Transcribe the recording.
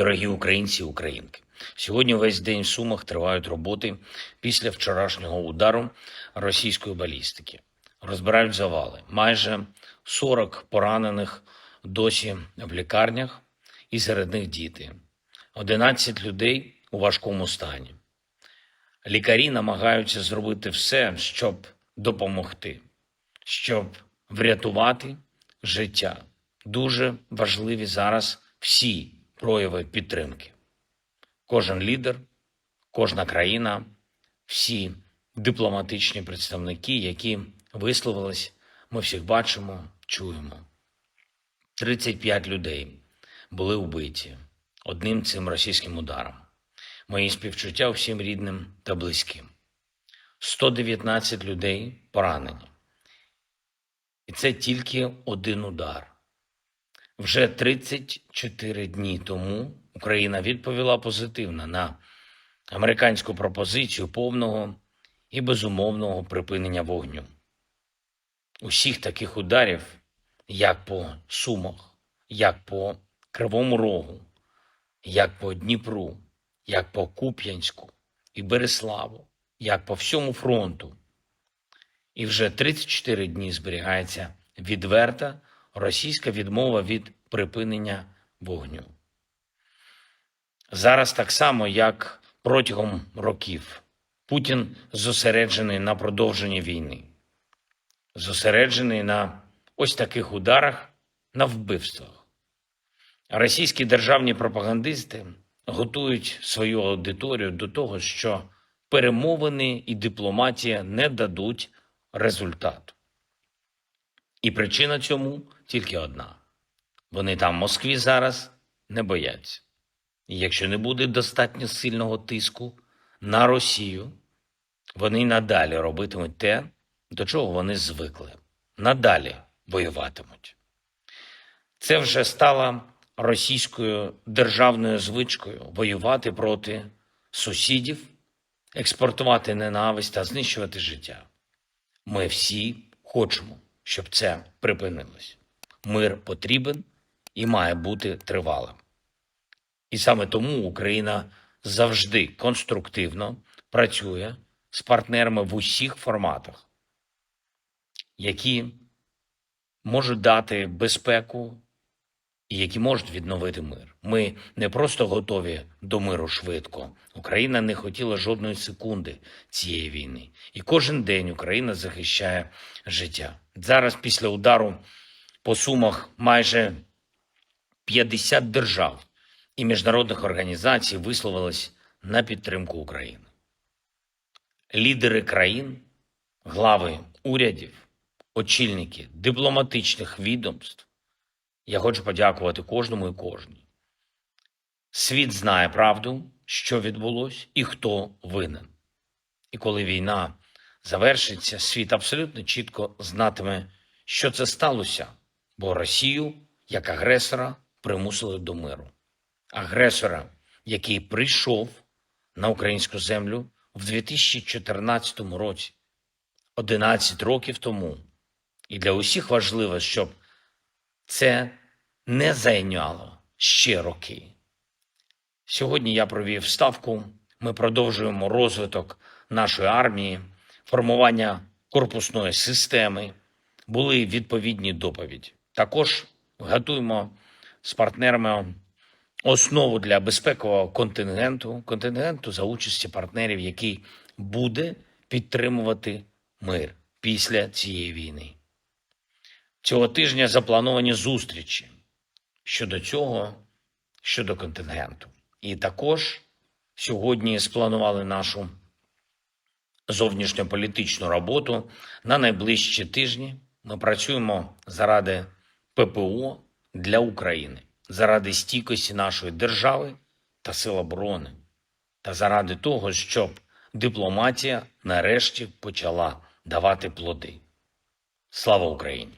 Дорогі українці і українки, сьогодні весь день в Сумах тривають роботи після вчорашнього удару російської балістики. Розбирають завали. Майже 40 поранених досі в лікарнях, і серед них діти. 11 людей у важкому стані. Лікарі намагаються зробити все, щоб допомогти, щоб врятувати життя. Дуже важливі зараз всі прояви підтримки. Кожен лідер, кожна країна, всі дипломатичні представники, які висловились, ми всіх бачимо, чуємо. 35 людей були вбиті одним цим російським ударом. Мої співчуття всім рідним та близьким. 119 людей поранені. І це тільки один удар. Вже 34 дні тому Україна відповіла позитивно на американську пропозицію повного і безумовного припинення вогню. Усіх таких ударів, як по Сумах, як по Кривому Рогу, як по Дніпру, як по Куп'янську і Береславу, як по всьому фронту. І вже 34 дні зберігається відверта російська відмова від припинення вогню. Зараз так само, як протягом років, Путін зосереджений на продовженні війни, зосереджений на ось таких ударах, на вбивствах. Російські державні пропагандисти готують свою аудиторію до того, що перемовини і дипломатія не дадуть результату. І причина цьому тільки одна: вони там в Москві зараз не бояться. І якщо не буде достатньо сильного тиску на Росію, вони надалі робитимуть те, до чого вони звикли. Надалі воюватимуть. Це вже стало російською державною звичкою воювати проти сусідів, експортувати ненависть та знищувати життя. Ми всі хочемо, щоб це припинилось. Мир потрібен і має бути тривалим. І саме тому Україна завжди конструктивно працює з партнерами в усіх форматах, які можуть дати безпеку і які можуть відновити мир. Ми не просто готові до миру швидко. Україна не хотіла жодної секунди цієї війни. І кожен день Україна захищає життя. Зараз, після удару по сумах, майже 50 держав і міжнародних організацій висловились на підтримку України. Лідери країн, глави урядів, очільники дипломатичних відомств. Я хочу подякувати кожному і кожній. Світ знає правду, що відбулось і хто винен. І коли війна завершиться, світ абсолютно чітко знатиме, що це сталося, бо Росію як агресора примусили до миру. Агресора, який прийшов на українську землю в 2014 році, 11 років тому. І для усіх важливо, щоб це не зайняло ще роки. Сьогодні я провів ставку. Ми продовжуємо розвиток нашої армії, формування корпусної системи. Були відповідні доповіді. Також готуємо з партнерами основу для безпекового контингенту, контингенту за участі партнерів, який буде підтримувати мир після цієї війни. Цього тижня заплановані зустрічі щодо цього, щодо контингенту. І також сьогодні спланували нашу зовнішньополітичну роботу на найближчі тижні. Ми працюємо заради ППО для України, заради стійкості нашої держави та сил оборони, та заради того, щоб дипломатія нарешті почала давати плоди. Слава Україні!